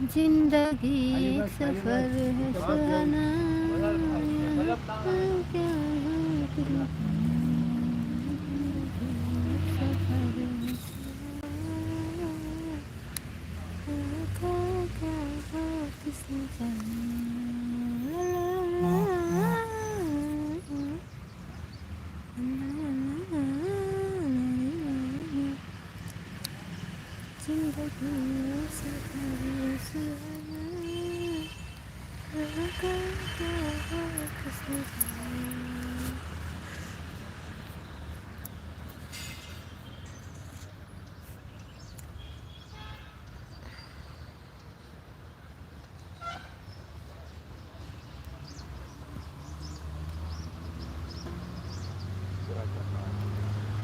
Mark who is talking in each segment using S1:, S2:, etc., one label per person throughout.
S1: जिंदगी एक सफर है सुहाना। क्या है? दिल सफर है? सुहाना, क्या हो? किसने जाना? जिंदगी सफर सुहाना क्या हो किसने जाना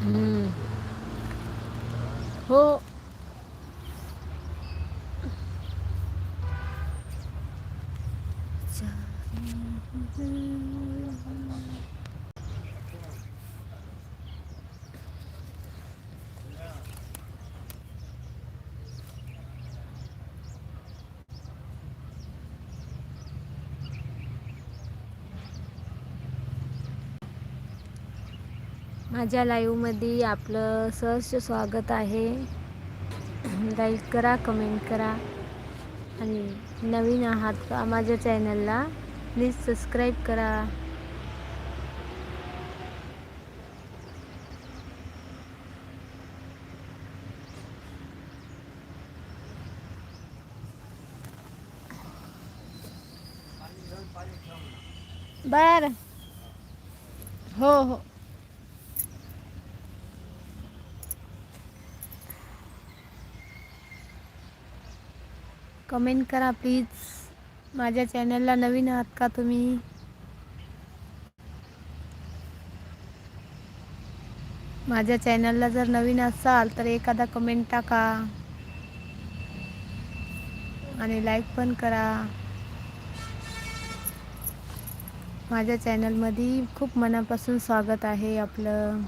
S1: हम्म. हो माझ्या लाईव्हमध्ये आपलं सहर्ष स्वागत आहे. लाईक करा कमेंट करा. आणि नवीन आहात का माझ्या चॅनलला प्लीज सबस्क्राईब करा. बर हो हो. कमेंट करा प्लीज. माझ्या चॅनलला नवीन आहात का तुम्ही? माझ्या चॅनलला जर नवीन असाल तर एखादा कमेंट टाका. आणि लाईक पण करा. माझ्या चॅनलमध्ये खूप मनापासून स्वागत आहे आपलं.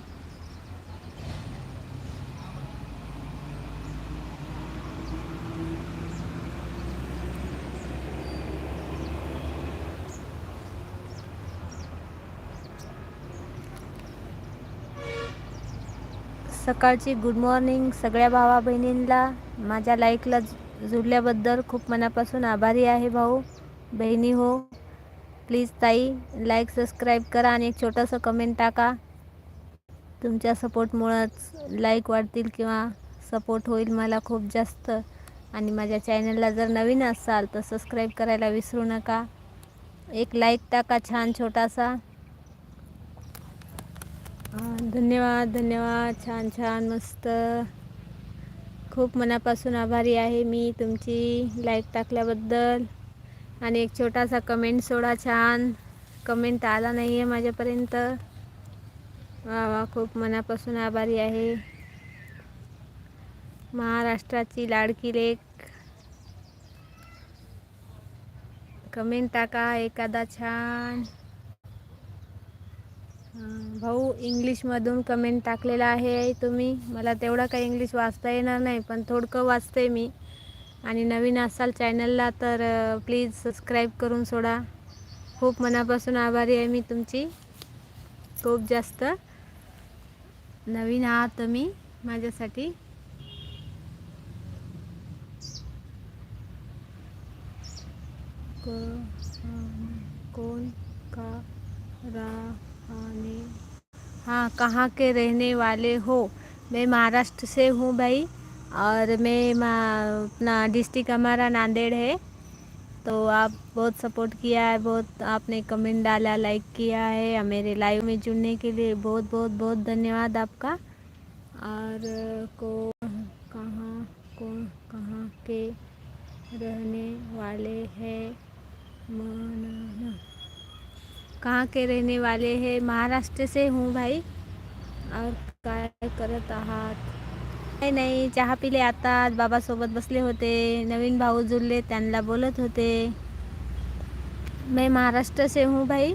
S1: सकाळची गुड मॉर्निंग सगळ्या भावा बहिणींना माझ्या लाईकला जुडल्याबद्दल खूप मनापासून आभारी आहे भाऊ. बहिणी हो. प्लीज ताई लाईक सबस्क्राईब करा आणि एक छोटंसं कमेंट टाका. तुमच्या सपोर्टमुळंच लाईक वाढतील किंवा सपोर्ट होईल मला खूप जास्त. आणि माझ्या चॅनलला जर नवीन असाल तर सबस्क्राईब करायला विसरू नका. एक लाईक टाका छान छोटासा. धन्यवाद धन्यवाद. छान छान मस्त. खूप मनापासून आभारी आहे मी तुमची लाईक टाकल्याबद्दल. आणि एक छोटासा कमेंट सोडा छान. कमेंट आला नाही आहे माझ्यापर्यंत. वा वा खूप मनापासून आभारी आहे. महाराष्ट्राची लाडकी लेक कमेंट टाका एखादा छान. भाऊ इंग्लिशमधून कमेंट टाकलेला आहे. तुम्ही मला तेवढा काही इंग्लिश वाचता येणार नाही पण थोडकं वाचते मी. आणि नवीन असाल चॅनलला तर प्लीज सबस्क्राईब करून सोडा. खूप मनापासून आभारी आहे मी तुमची. खूप जास्त नवीन आहात तुम्ही माझ्यासाठी. कोण का रा हाँ कहाँ के रहने वाले हो? मैं महाराष्ट्र से हूँ भाई और मैं अपना डिस्ट्रिक्ट हमारा नांदेड़ है। तो आप बहुत सपोर्ट किया है, बहुत आपने कमेंट डाला लाइक किया है, मेरे लाइव में जुड़ने के लिए बहुत बहुत बहुत धन्यवाद आपका। और को कहाँ, कौन, कहाँ के रहने वाले हैं? कहाँ के रहने वाले हैं? महाराष्ट्र से हूँ भाई। और काय करत आहात? नाही नाही, चहा पिले आताच बाबासोबत बसले होते. नवीन भाऊ जुळले, त्यांना बोलत होते. मैं महाराष्ट्र से हूँ भाई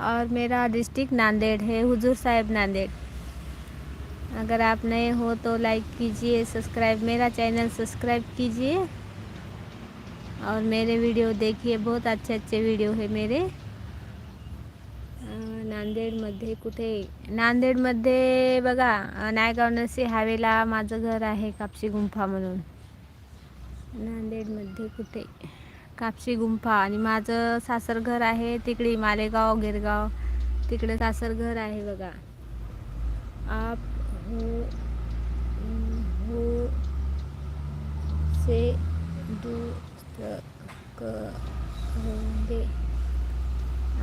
S1: और मेरा डिस्ट्रिक्ट नांदेड़ है, हुजूर साहिब नांदेड़. अगर आप नए हो तो लाइक कीजिए सब्सक्राइब मेरा चैनल सब्सक्राइब कीजिए. और मेरे वीडियो देखिए, बहुत अच्छे अच्छे वीडियो है मेरे. नांदेडमध्ये कुठे? नांदेडमध्ये बघा नायगाव नरसी हावेला माझं घर आहे कापशी गुंफा म्हणून. नांदेडमध्ये कुठे? कापशी गुंफा. आणि माझं सासर घर आहे तिकडे मालेगाव गिरगाव. तिकडे सासर घर आहे बघा. आप हो हो से दूर होंगे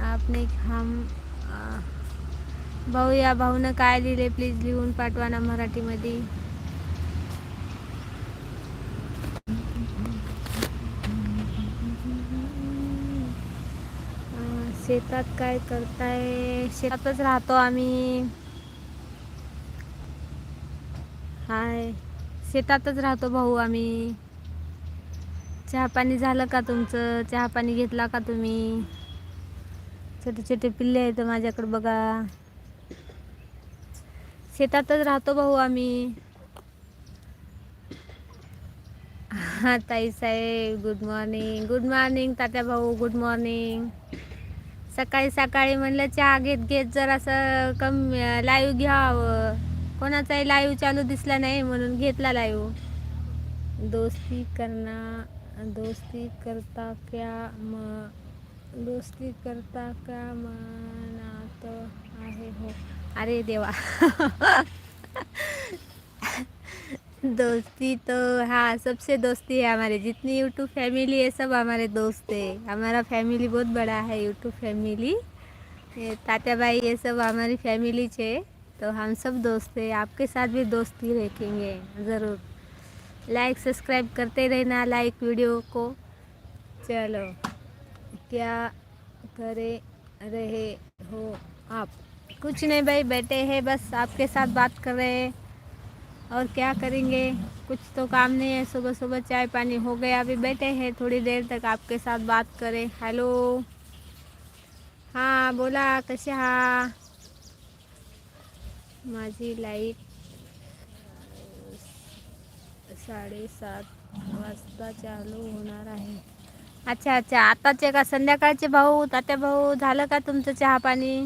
S1: आपने हम भाऊ या भाऊनं काय लिहिले? प्लीज लिहून पाठवा ना मराठीमध्ये. शेतात काय करताय? शेतातच राहतो आम्ही. हाय. शेतातच राहतो भाऊ आम्ही. चहा पाणी झालं का तुमचं? चहा पाणी घेतला का तुम्ही? छोटे छोटे पिल्ले आहेत माझ्याकडे बघा. शेतातच राहतो भाऊ आम्ही. हा ताई साहेब good morning good morning Tatya भाऊ गुड मॉर्निंग सकाळी सकाळी म्हणलं चहा घेत घेत जरासं कम लाईव्ह घ्यावं. कोणाचाही लाईव्ह चालू दिसला नाही म्हणून घेतला लाईव्ह दोस्ती करना दोस्ती करता क्या म दोस्ती करता क्या मनात आहे हो? अरे देवा. दोस्ती तो हाँ सबसे दोस्ती है हमारे। जितनी यूट्यूब फैमिली है, सब हमारे दोस्त है। हमारा फैमिली बहुत बड़ा है यूट्यूब फैमिली तात्या भाई ये सब हमारी फैमिली है तो हम सब दोस्त है। आपके साथ भी दोस्ती रखेंगे, ज़रूर। लाइक सब्सक्राइब करते रहना लाइक वीडियो को। चलो। क्या करे रहे हो आप? कुछ नहीं भाई, बैठे हैं, बस आपके साथ बात कर रहे हैं। और क्या करेंगे? कुछ तो काम नहीं है, सुबह सुबह चाय पानी हो गया। अभी बैठे हैं, थोड़ी देर तक आपके साथ बात करें। हेलो। हाँ बोला कसे हा। माझी लाईट साडेसात वाजता चालू होणार आहे. अच्छा अच्छा. आताचे का संध्याकाळचे भाऊ तात्या भाऊ झालं का तुमचं चहा पाणी?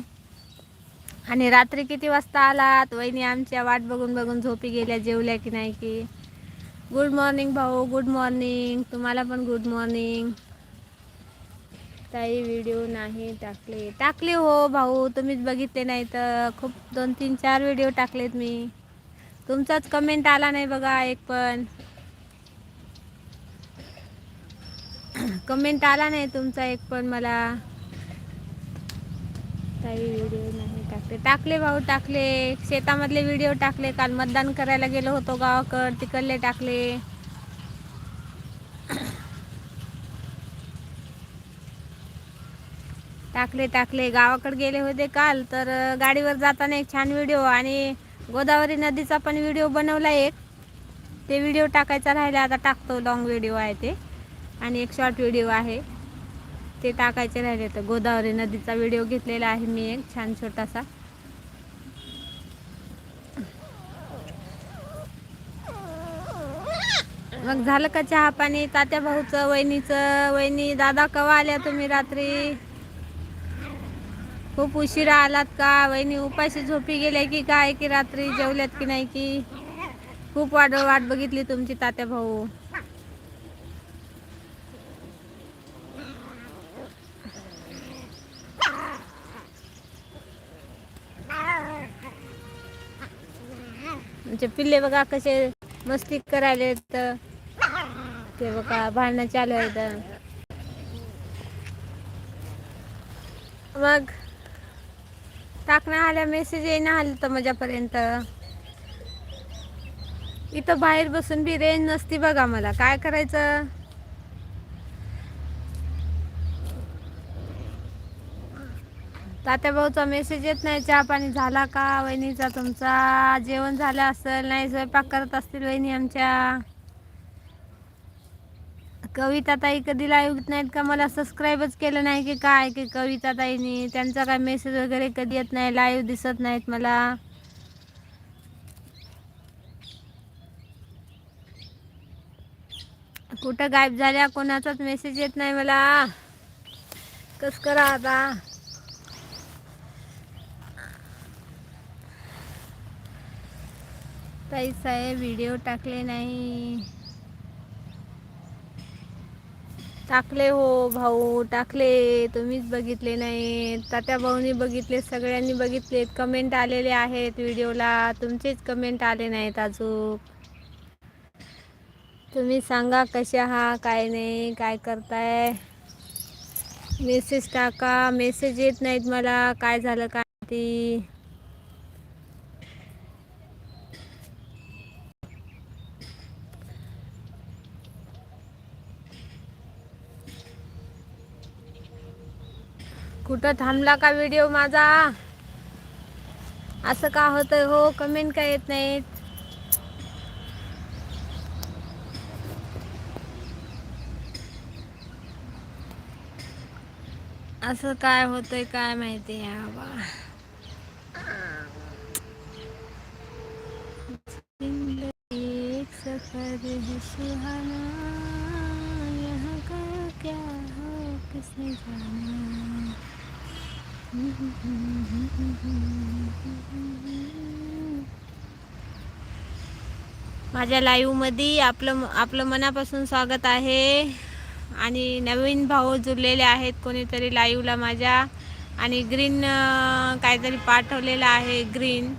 S1: आणि रात्री किती वाजता आलात? वहिनी आमच्या वाट बघून बघून झोपी गेल्या जेवल्या की नाही की? गुड मॉर्निंग भाऊ गुड मॉर्निंग तुम्हाला पण गुड मॉर्निंग ताई व्हिडिओ नाही टाकले. टाकले हो भाऊ तुम्हीच बघितले नाही तर. खूप दोन तीन चार व्हिडिओ टाकलेत मी. तुमचाच कमेंट आला नाही बघा एक पण. कमेंट आला नाही तुमचा एक पण मला. काही व्हिडिओ नाही टाकले. टाकले भाऊ टाकले. शेतामधले व्हिडिओ टाकले. काल मतदान करायला गेलो होतो गावाकड. तिकडले टाकले. टाकले टाकले. गावाकडे गेले होते काल तर गाडीवर जाताना एक छान व्हिडिओ आणि गोदावरी नदीचा पण व्हिडिओ बनवला एक. ते व्हिडिओ टाकायचा राहिला. आता टाकतो लॉंग व्हिडिओ आहे ते. आणि एक शॉर्ट व्हिडिओ आहे. ते टाकायचे राहिले तर गोदावरी नदीचा व्हिडिओ घेतलेला आहे मी एक छान छोटासा. मग झालं का चहा पाणी? तात्या भाऊचं वहिनीचं वहिनी दादा कवा आल्या तुम्ही रात्री? खूप उशिरा आलात का? वहिनी उपाशी झोपी गेल्या की काय की रात्री? जेवल्यात की नाही की? खूप वाट वाट बघितली तुमची तात्या भाऊ. म्हणजे पिल्ले बघा कसे मस्ती करायले तर ते बघा भांडणं चालू आहेत. मग टाकणं आल्या मेसेज येणं आलं तर माझ्यापर्यंत. इथं बाहेर बसून बी रेंज नसती बघा मला. काय करायचं? तात्या भाऊचा मेसेज येत नाही. चहा पाणी झाला का? वहिनीचा तुमचा. जेवण झालं असेल नाही स्वयंपाक करत असतील वहिनी आमच्या. कविता ताई कधी लाईव्ह नाहीत का? मला सबस्क्राईबच केलं नाही की काय? की कविता ताईनी. त्यांचा काय मेसेज वगैरे कधी येत नाही लाईव्ह दिसत नाहीत मला. कुठं गायब झाल्या? कोणाचाच मेसेज येत नाही मला. कस करा आता? ताई साहेब व्हिडिओ टाकले नाही. टाकले हो भाऊ टाकले. तुम्हीच बघितले नाही. तात्या भाऊनी बघितले सगळ्यांनी बघितले. कमेंट आलेले आहेत व्हिडिओला. तुमचेच कमेंट आले नाहीत अजून. तुम्ही सांगा कसे हा काय नाही काय करताय? मेसेज टाका. मेसेज येत नाहीत मला. काय झालं काय ती कुठं थांबला का व्हिडिओ माझा? असं का होतंय हो? कमेंट का येत नाहीत? असं काय होतंय काय माहिती आहे बाबा. एक सफर है सुहाना यहाँ का क्या हो किसने जाना? माझ्या लाईव्हमध्ये आपलं आपलं मनापासून स्वागत आहे. आणि नवीन भाऊ जुळलेले आहेत कोणीतरी लाईव्हला माझ्या. आणि ग्रीन काहीतरी पाठवलेलं आहे ग्रीन.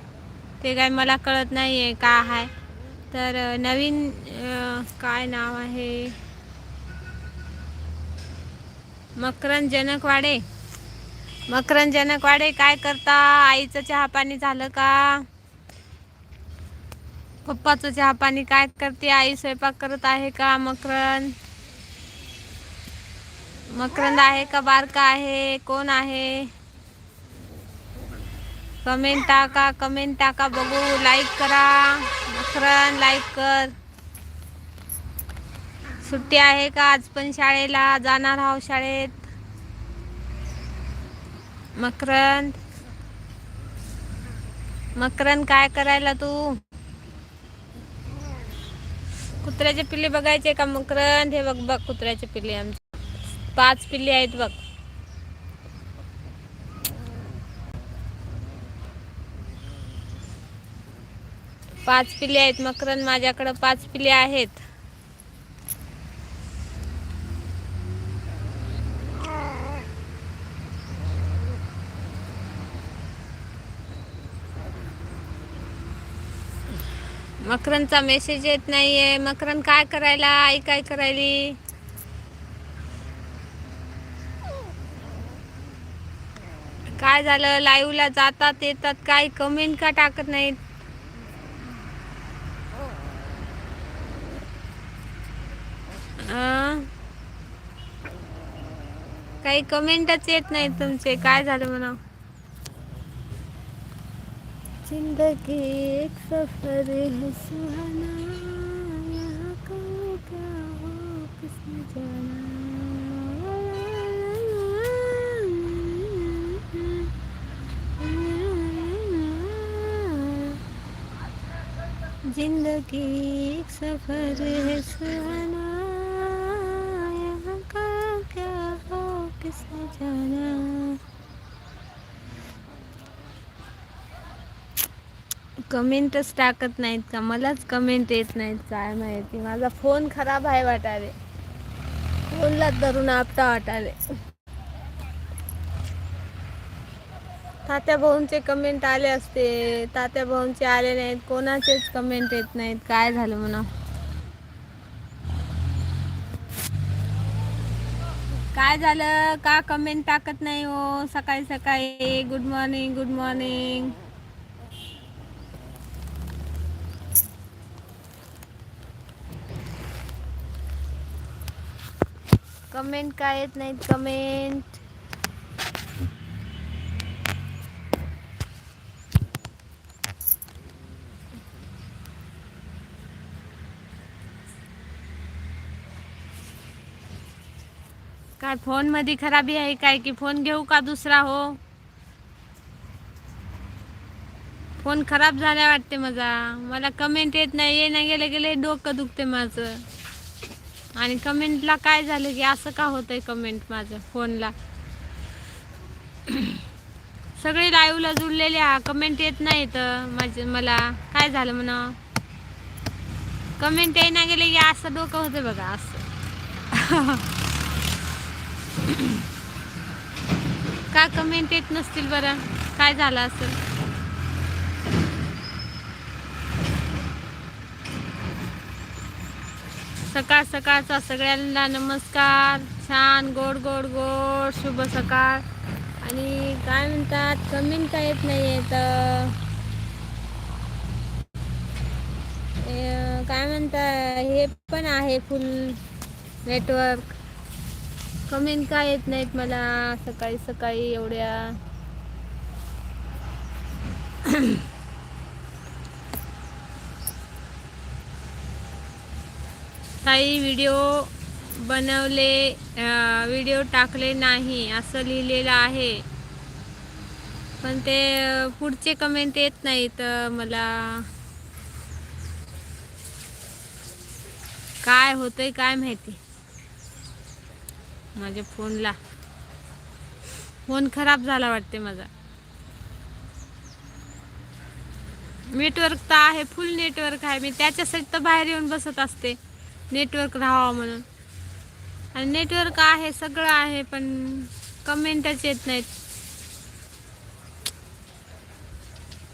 S1: ते काय मला कळत नाही आहे का आहे. तर नवीन काय नाव आहे? मकरन जनकवाडे. मकरन जनकवाडे काय करता? आईचं चहा पाणी झालं का? पप्पाचं चहा पाणी काय करते? आई स्वयंपाक करत आहे का? मकरन मकरंद आहे का? बारका आहे? कोण आहे? कमेंट टाका कमेंट टाका बघू. लाईक करा. मकरन लाईक कर. सुट्टी आहे का? आज पण शाळेला जाणार आहो शाळेत. मकरंद. मकरंद काय करायला तू? कुत्र्याचे पिल्ले बघायचे का मकरंद? हे बघ बघ कुत्र्याचे पिल्ले आमचे. पाच पिल्ले आहेत बघ. पाच पिल्ले आहेत मकरंद माझ्याकडं पाच पिल्ले आहेत. मकरंदचा मेसेज येत नाहीये. मकरंद काय करायला? आई काय करायली? काय झालं? लाईव्हला जातात येतात काही कमेंट का टाकत नाहीत? काही कमेंटच येत नाहीत तुमचे. काय झालं म्हणा? जिंदगी एक सफर है सुहाना। यहाँ का क्या हो किसने जाना? जिंदगी एक सफर है सुहाना। यहाँ का क्या हो किसने जाना? कमेंटच टाकत नाहीत का? मलाच कमेंट येत नाहीत काय माहिती? माझा फोन खराब आहे वाटाले फोनला धरून आपटा वाटाले तात्या भाऊंचे कमेंट आले असते. तात्या भाऊंचे आले नाहीत. कोणाचेच कमेंट येत नाहीत. काय झालं म्हणा? काय झालं? का कमेंट टाकत नाही हो? सकाळी सकाळी. Good morning good morning comment काय येत नाहीत? कमेंट काय फोनमध्ये खराबी आहे काय की फोन घेऊ का दुसरा हो? फोन खराब झाला वाटते माझा. मला कमेंट येत नाही. ये ना गेले गेले डोकं दुखते माझं. आणि कमेंटला काय झालं की असं का होतंय कमेंट माझं फोनला? सगळे लाईव्हला जुळलेले कमेंट येत नाहीत माझे मला. काय झालं म्हणा कमेंट येईना गेले की असं डोकं होतं बघा असं. का कमेंट येत नसतील बरं? काय झालं असं सकाळ सकाळचा सगळ्यांना नमस्कार. छान गोड गोड गोड शुभ सकाळ. आणि काय म्हणतात? कमेंट काय येत नाही येत काय म्हणता हे पण आहे फुल नेटवर्क कमेंट काय येत नाहीत मला? सकाळी सकाळी एवढ्या. काही व्हिडिओ बनवले व्हिडिओ टाकले नाही असं लिहिलेलं आहे. पण ते पुढचे कमेंट येत नाहीत मला. काय होतंय काय माहिती? माझ्या फोनला फोन खराब झाला वाटते माझा. नेटवर्क तर आहे फुल नेटवर्क आहे. मी त्याच्यासाठी तर बाहेर येऊन बसत असते. नेटवर्क राहावं म्हणून. आणि नेटवर्क आहे सगळं आहे पण कमेंटच येत नाहीत.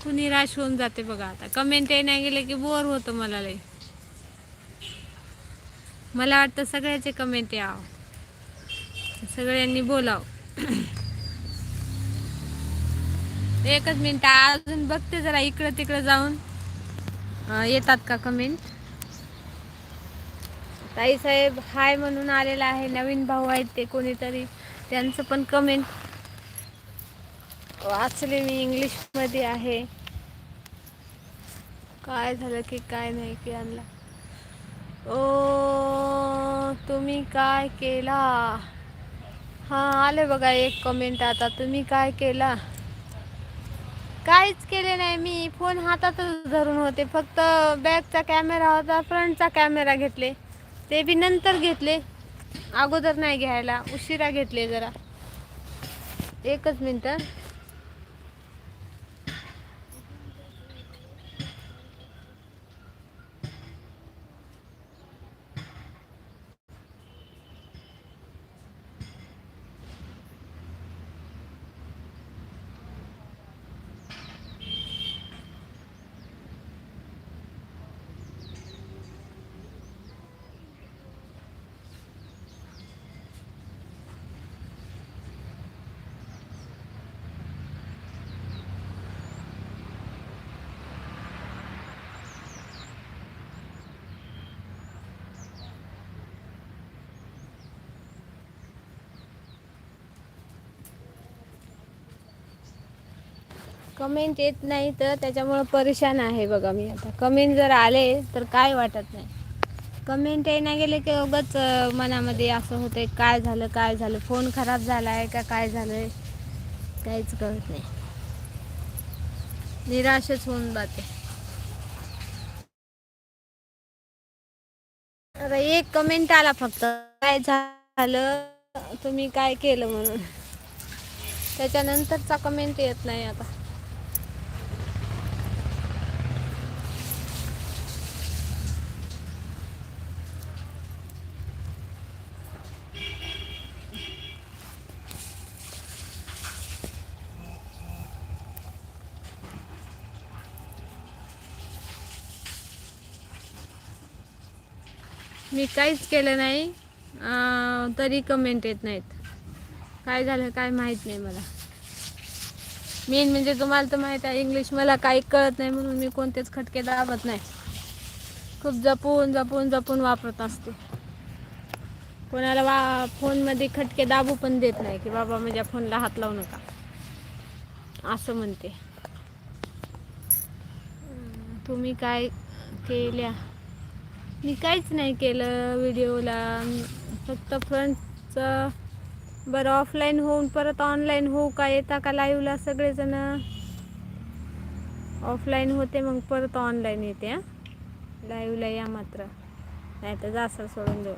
S1: कुणी निराश होऊन जाते बघा आता. कमेंट नाही गेले की बोर होतं मला लई. मला वाटतं सगळ्याचे कमेंट यावं. सगळ्यांनी बोलाव. एकच मिनटं अजून बघते जरा इकडं तिकडं जाऊन येतात का कमेंट ताई साहेब हाय म्हणून आलेला आहे. नवीन भाऊ आहेत ते कोणीतरी. त्यांचं पण कमेंट वाचले मी इंग्लिशमध्ये आहे. काय झालं की काय नाही की आणला. ओ तुम्ही काय केला? हां आले बघा एक कमेंट आता. तुम्ही काय केला? काहीच केले नाही मी. फोन हातातच धरून होते. फक्त बॅकचा कॅमेरा होता फ्रंटचा कॅमेरा घेतले. ते बी नंतर घेतले. अगोदर नाही घ्यायला उशिरा घेतले जरा. एकच मिनटं. कमेंट येत नाही तर त्याच्यामुळं परेशान आहे बघा मी आता. कमेंट जर आले तर काय वाटत नाही. कमेंट नाही गेले की उगाच मनामध्ये असं होतं काय झालं काय झालं फोन खराब झाला आहे का काय झालं आहे काहीच कळत नाही. निराशच होऊन जाते. आता एक कमेंट आला फक्त काय झालं तुम्ही काय केलं म्हणून. त्याच्यानंतरचा कमेंट येत नाही आता. मी काहीच केलं नाही. तरी कमेंट येत नाहीत. काय झालं काय माहीत नाही मला. मेन म्हणजे तुम्हाला तर माहीत आहे इंग्लिश मला काही कळत नाही म्हणून मी कोणतेच खटके दाबत नाही. खूप जपून जपून जपून वापरत असते. कोणाला वा फोनमध्ये खटके दाबू पण देत नाही की बाबा माझ्या फोनला हात लावू नका. असं म्हणते. तुम्ही काय केल्या? मी काहीच नाही केलं व्हिडिओला. फक्त फ्रंटचं बरं ऑफलाईन होऊन परत ऑनलाईन होऊ का येता का लाईव्हला सगळेजण. ऑफलाईन होते मग परत ऑनलाईन येते हां. लाईव्हला या मात्र. नाही तर जास्त सोडून देऊ.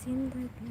S1: जिंदगी